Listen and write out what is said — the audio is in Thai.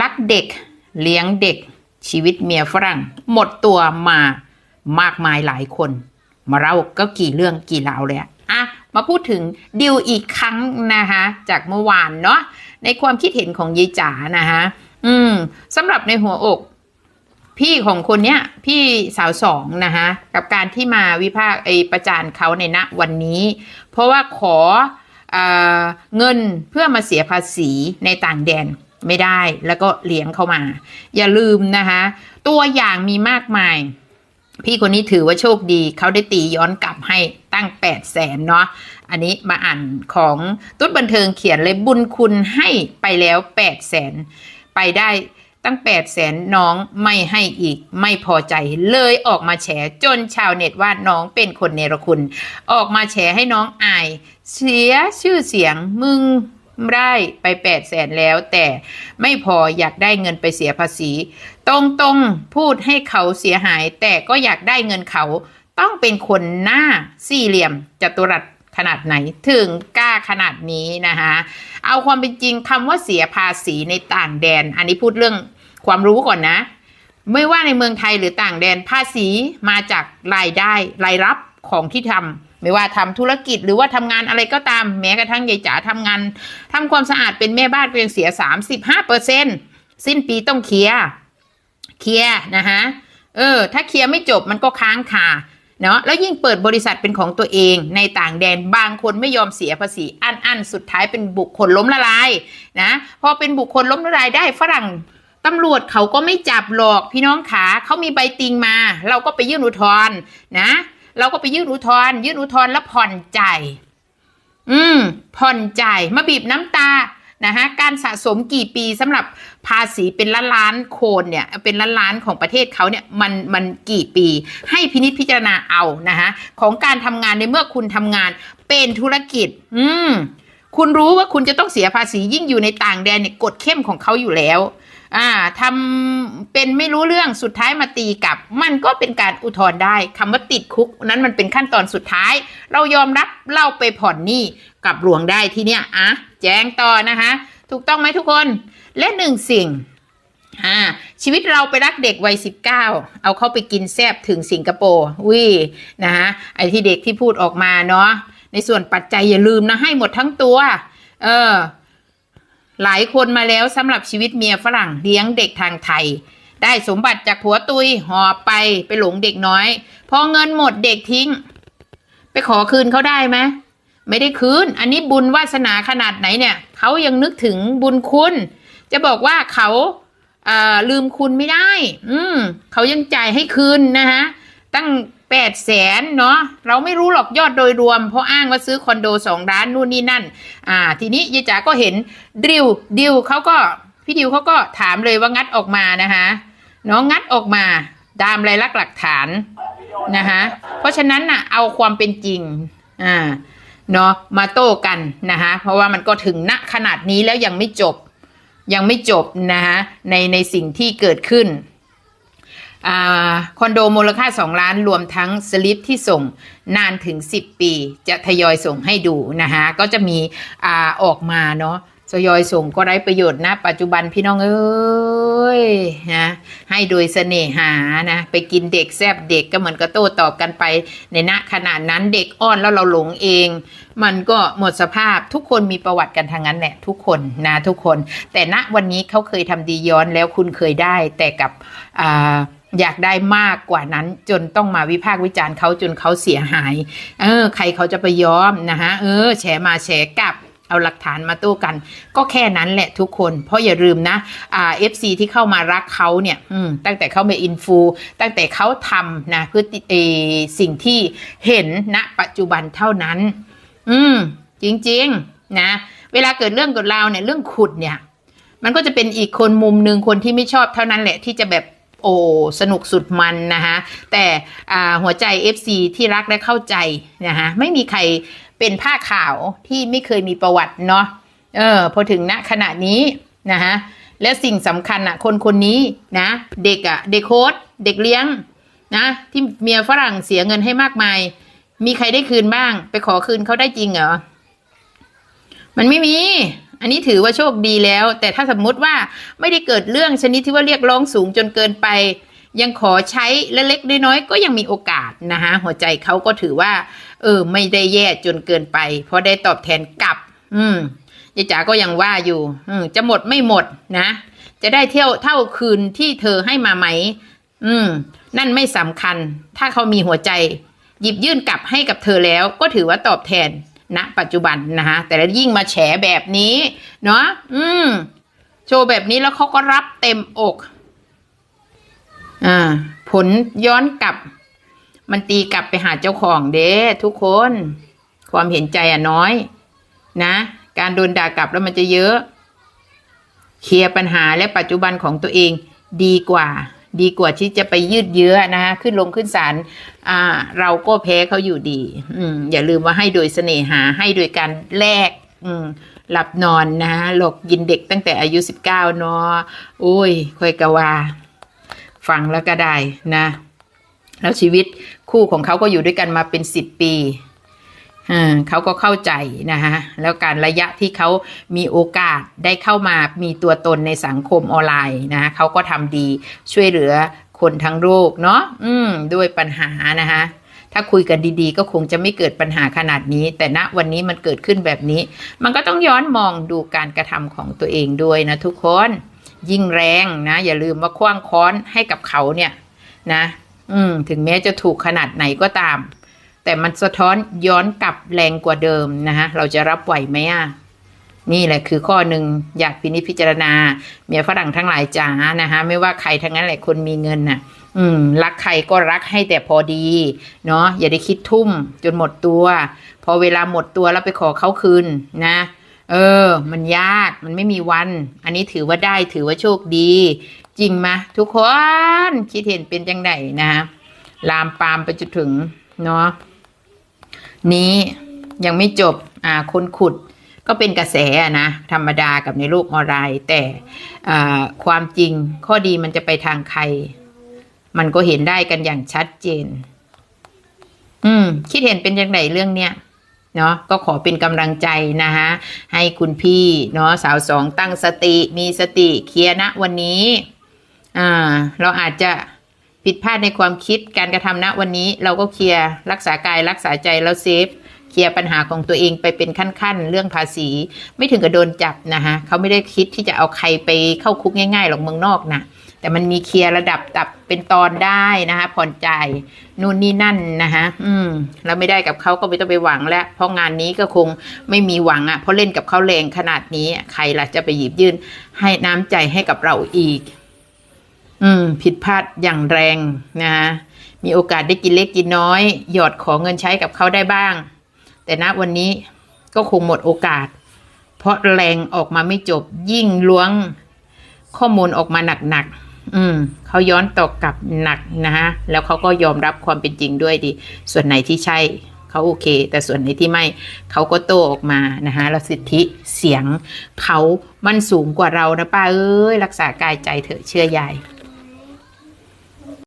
รักเด็ก เลี้ยงเด็ก ชีวิตเมียฝรั่ง หมดตัวมามากมายหลายคน มาเราก็กี่เรื่องกี่ราวเลยอะมาพูดถึงดิวอีกครั้งนะคะจากเมื่อวานเนาะในความคิดเห็นของยายจ๋านะคะอืมสำหรับในหัวอก พี่ของคนเนี้ย พี่สาวสองนะคะกับการที่มาวิพากษ์ไอประจานเขาในณวันนี้ เพราะว่าขอเอเงินเพื่อมาเสียภาษีในต่างแดน ไม่ได้ แล้วก็เลี้ยงเข้ามา อย่าลืมนะคะ ตัวอย่างมีมากมาย พี่คนนี้ถือว่าโชคดีเขาได้ตีย้อนกลับให้ตั้ง 8 0 0แสนเนาะอันนี้มาอ่านของตุ๊ดบันเทิงเขียนเลยบุญคุณให้ไปแล้ว8 0 0แสนไปได้ตั้ง8 0 0แสนน้องไม่ให้อีกไม่พอใจเลยออกมาแฉจนชาวเน็ตว่าน้องเป็นคนเนรคุณ ออกมาแฉให้น้องอาย เสียชื่อเสียงมึง ได้ไป8 0 0แสนแล้วแต่ไม่พออยากได้เงินไปเสียภาษี ตรงๆพูดให้เขาเสียหาย แต่ก็อยากได้เงินเขาต้องเป็นคนหน้าสี่เหลี่ยมจัตุรัสขนาดไหนถึงกล้าขนาดนี้นะคะเอาความเป็นจริงคำว่าเสียภาษีในต่างแดน อันนี้พูดเรื่องความรู้ก่อนนะ ไม่ว่าในเมืองไทยหรือต่างแดนภาษีมาจากรายได้รายรับของที่ทำ ไม่ว่าทำธุรกิจหรือว่าทำงานอะไรก็ตามแม้กระทั่งยายจ๋าทำงานทำความสะอาดเป็นแม่บ้านก็ยังเสีย35เปอร์เซ็นสิ้นปีต้องเคลียร์เคลียร์นะคะเออ ถ้าเคลียร์ไม่จบมันก็ค้างคาเนาะแล้วยิ่งเปิดบริษัทเป็นของตัวเองในต่างแดนบางคนไม่ยอมเสียภาษีอันอันสุดท้ายเป็นบุคคลล้มละลายนะพอเป็นบุคคลล้มละลายได้ฝรั่งตำรวจเขาก็ไม่จับหรอกพี่น้องขาเขามีใบติงมา เราก็ไปยื่นอุทธรณ์นะ เราก็ไปยื่นอุทธรณ์ยื่นอุทธรณ์แล้วผ่อนใจ อืม ผ่อนใจมาบีบน้ำตานะฮะการสะสมกี่ปีสำหรับภาษีเป็นล้านล้านโคนเนี่ยเป็นล้านล้านของประเทศเขาเนี่ยมันมันกี่ปี ให้พินิจพิจารณาเอานะฮะของการทำงานในเมื่อคุณทำงานเป็นธุรกิจ อืมคุณรู้ว่าคุณจะต้องเสียภาษียิ่งอยู่ในต่างแดนเนี่ยกฎเข้มของเขาอยู่แล้ว อ่าทำเป็นไม่รู้เรื่องสุดท้ายมาตีกลับ มันก็เป็นการอุทธรณ์ได้คำว่าติดคุก นั้นมันเป็นขั้นตอนสุดท้าย เรายอมรับเล่าไปผ่อนหนี้กับหลวงได้ที่เนี้ยอะแจ้งต่อนะคะ ถูกต้องไหมทุกคนและหนึ่งสิ่งอ่าชีวิตเราไปรักเด็กวัยสิบเก้าเอาเข้าไปกินแซบถึงสิงคโปร์วินะฮะไอที่เด็กที่พูดออกมาเนาะในส่วนปัจจัยอย่าลืมนะให้หมดทั้งตัว เออ หลายคนมาแล้วสำหรับชีวิตเมียฝรั่งเลี้ยงเด็กทางไทย ได้สมบัติจากผัวตุยหอบไปไปหลงเด็กน้อย พอเงินหมดเด็กทิ้ง ไปขอคืนเขาได้ไหมไม่ได้คืน อันนี้บุญวาสนาขนาดไหนเนี่ยเขายังนึกถึงบุญคุณ จะบอกว่าเขาเลืมคุณไม่ได้ อืมเขายังจ่ายให้คืนนะฮะตั้ง แปดแสนเนาะเราไม่รู้หรอกยอดโดยรวม เพราะอ้างว่าซื้อคอนโดสองล้านนู่นนี่นั่น อ่า ทีนี้ยายจ๋าก็เห็นดิวดิวเขาก็พี่ดิวเขาก็ถามเลยว่างัดออกมานะคะน้องงัดออกมาตามรายลักษณ์หลักฐานนะคะเพราะฉะนั้นน่ะเอาความเป็นจริงอ่าเนาะมาโต้กันนะคะเพราะว่ามันก็ถึงณขนาดนี้แล้วยังไม่จบยังไม่จบนะคะในในสิ่งที่เกิดขึ้น คอนโดมูลค่า 2 ล้านรวมทั้งสลิปที่ส่งนานถึง 10 ปี จะทยอยส่งให้ดูนะคะก็จะมีอออกมาเนาะทยอยส่งก็ไร้ประโยชน์นะ ปัจจุบันพี่น้องเอ้ยนะให้โดยเสน่หานะไปกินเด็กแซบเด็กก็เหมือนกับโต้ตอบกันไปในณขนาดนั้นเด็กอ้อนแล้วเราหลงเอง มันก็หมดสภาพทุกคนมีประวัติกันทางนั้นแหละทุกคนนะทุกคน แต่ณวันนี้เขาเคยทำดีย้อนแล้วคุณเคยได้แต่กับ อยากได้มากกว่านั้น จนต้องมาวิพากษ์วิจารณ์เขาจนเขาเสียหาย เออ ใครเขาจะไปยอมนะฮะเออแฉมาแฉกลับเอาหลักฐานมาตู้กัน ก็แค่นั้นแหละทุกคน เพราะอย่าลืมนะอ่าเอฟซีที่เข้ามารักเขาเนี่ยอืมตั้งแต่เขามาอินฟูตั้งแต่เขาทำนะพฤติเอสิ่งที่เห็นณปัจจุบันเท่านั้น อืม จริง ๆ นะ เวลาเกิดเรื่องเกิดราเนี่ยเรื่องขุดเนี่ย มันก็จะเป็นอีกคนมุมหนึ่งคนที่ไม่ชอบเท่านั้นแหละที่จะแบบ โอ้สนุกสุดมันนะคะแต่หัวใจ FC ที่รักและเข้าใจนะคะไม่มีใครเป็นผ้าขาวที่ไม่เคยมีประวัติเนาะเออพอถึงณขณะนี้นะคะและสิ่งสำคัญอะคนคนนี้นะเด็กอะเด็กโค้ดเด็กเลี้ยงนะที่เมียฝรั่งเสียเงินให้มากมาย มีใครได้คืนบ้าง ไปขอคืนเขาได้จริงเหรอ มันไม่มี อันนี้ถือว่าโชคดีแล้ว แต่ถ้าสมมุติว่าไม่ได้เกิดเรื่องชนิดที่ว่าเรียกร้องสูงจนเกินไป ยังขอใช้และเล็กน้อยก็ยังมีโอกาสนะคะหัวใจเขาก็ถือว่า เออ ไม่ได้แย่จนเกินไป เพราะได้ตอบแทนกลับ อืมยายจ๋าก็ยังว่าอยู่ อืมจะหมดไม่หมดนะ จะได้เที่ยวเท่าคืนที่เธอให้มาไหม อืม นั่นไม่สำคัญ ถ้าเขามีหัวใจ หยิบยื่นกลับให้กับเธอแล้ว ก็ถือว่าตอบแทน ณปัจจุบันนะคะแต่แล้วยิ่งมาแฉแบบนี้เนาะอืมโชว์แบบนี้แล้วเขาก็รับเต็มอก อ่า ผลย้อนกลับ มันตีกลับไปหาเจ้าของเด้ทุกคน ความเห็นใจอะน้อย นะ การโดนด่ากลับแล้วมันจะเยอะ เคลียร์ปัญหาและปัจจุบันของตัวเองดีกว่า ดีกว่าที่จะไปยืดเยื้อนะคะขึ้นลงขึ้นศาลอ่าเราก็แพ้เขาอยู่ดีอืมอย่าลืมว่าให้โดยเสน่หาให้โดยการแลกอืมหลับนอนนะหลอกยินเด็กตั้งแต่อายุสิบเก้าเนาะโอ้ยค่อยกะว่าฟังแล้วก็ได้นะ แล้วชีวิตคู่ของเขาก็อยู่ด้วยกันมาเป็นสิบปี เขาก็เข้าใจนะคะแล้วการระยะที่เขามีโอกาสได้เข้ามามีตัวตนในสังคมออนไลน์นะะเขาก็ทำดีช่วยเหลือคนทั้งโลกเนาะอืมด้วยปัญหานะคะถ้าคุยกันดีๆ ก็คงจะไม่เกิดปัญหาขนาดนี้ แต่ณวันนี้มันเกิดขึ้นแบบนี้ มันก็ต้องย้อนมองดูการกระทำของตัวเองด้วยนะทุกคนยิ่งแรงนะ อย่าลืมว่าคว้างค้อนให้กับเขาเนี่ยนะ อืมถึงแม้จะถูกขนาดไหนก็ตาม แต่มันสะท้อนย้อนกลับแรงกว่าเดิมนะฮะเราจะรับไหวไหมอะนี่แหละคือข้อหนึ่งอยากพินิจพิจารณา เมียฝรั่งทั้งหลายจ๋านะฮะไม่ว่าใครทั้งนั้นแหละคนมีเงินน่ะ อืม รักใครก็รักให้แต่พอดี เนาะอย่าได้คิดทุ่มจนหมดตัว พอเวลาหมดตัวแล้วไปขอเขาคืนนะ เออ มันยากมันไม่มีวัน อันนี้ถือว่าได้ถือว่าโชคดี จริงไหมทุกคนคิดเห็นเป็นจังไดนะ ลามปามไปจนถึง เนาะ นี้ยังไม่จบอ่าคนขุดก็เป็นกระแสอะนะธรรมดากับในโลกออนไลน์แต่อ่าความจริงข้อดีมันจะไปทางใคร มันก็เห็นได้กันอย่างชัดเจน อืม คิดเห็นเป็นยังไงเรื่องเนี้ยเนาะก็ขอเป็นกำลังใจนะฮะ ให้คุณพี่เนาะสาวสองตั้งสติมีสติเคลียร์ณวันนี้ อ่า เราอาจจะ ผิดพลาดในความคิดการกระทำณวันนี้เราก็เคลียร์รักษากายรักษาใจแล้วเซฟเคลียร์ปัญหาของตัวเองไปเป็นขั้น ๆ เรื่องภาษี ไม่ถึงกับโดนจับนะฮะเขาไม่ได้คิดที่จะเอาใครไปเข้าคุกง่ายๆหรอกเมืองนอกนะแต่มันมีเคลียร์ระดับตับเป็นตอนได้นะคะผ่อนใจนู่นนี่นั่นนะคะอืมแล้วไม่ได้กับเขาก็ไม่ต้องไปหวังแล้ว เพราะงานนี้ก็คงไม่มีหวังอะ่ะเพราะเล่นกับเขาแรงขนาดนี้ใครล่ะจะไปหยิบยื่นให้น้ำใจให้กับเราอีก อืม ผิดพลาดอย่างแรงนะคะมีโอกาสได้กินเล็กกินน้อย หยอดขอเงินใช้กับเขาได้บ้าง แต่ณวันนี้ก็คงหมดโอกาส เพราะแรงออกมาไม่จบยิ่งล้วงข้อมูลออกมาหนักๆอืมเขาย้อนตอกกลับหนักนะฮะแล้วเขาก็ยอมรับความเป็นจริงด้วยดี ส่วนไหนที่ใช่เขาโอเค แต่ส่วนไหนที่ไม่เขาก็โตออกมานะฮะแล้วสิทธิเสียงเขามันสูงกว่าเรานะป้าเอ้ยรักษากายใจเถอะเชื่อยาย